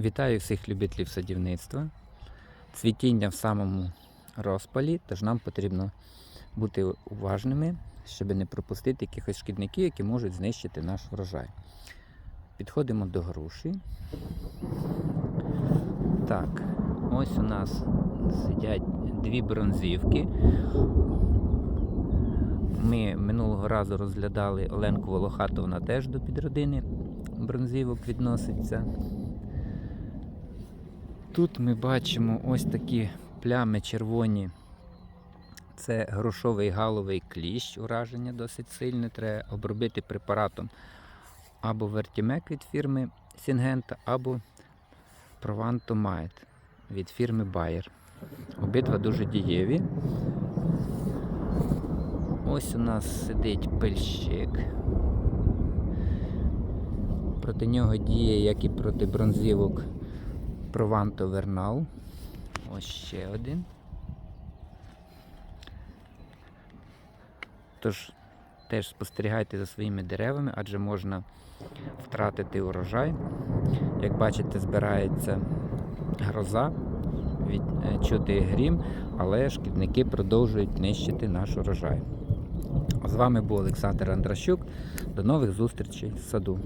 Вітаю всіх любителів садівництва. Цвітіння в самому розпалі, тож нам потрібно бути уважними, щоб не пропустити якихось шкідників, які можуть знищити наш врожай. Підходимо до груші. Так, ось у нас сидять дві бронзівки. Ми минулого разу розглядали Оленку Волохату, вона теж до підродини бронзівок відноситься. Тут ми бачимо ось такі плями червоні. Це грошовий галовий кліщ, ураження досить сильне. Треба обробити препаратом або Вертімек від фірми Сінгента, або Провантомайт від фірми Bayer. Обидва дуже дієві. Ось у нас сидить пельщик. Проти нього діє, як і проти бронзівок, Прованто Вернал. Ось ще один. Тож теж спостерігайте за своїми деревами, адже можна втратити урожай. Як бачите, збирається гроза, від, е, чути грім, але шкідники продовжують нищити наш урожай. З вами був Олександр Андращук. До нових зустрічей в саду.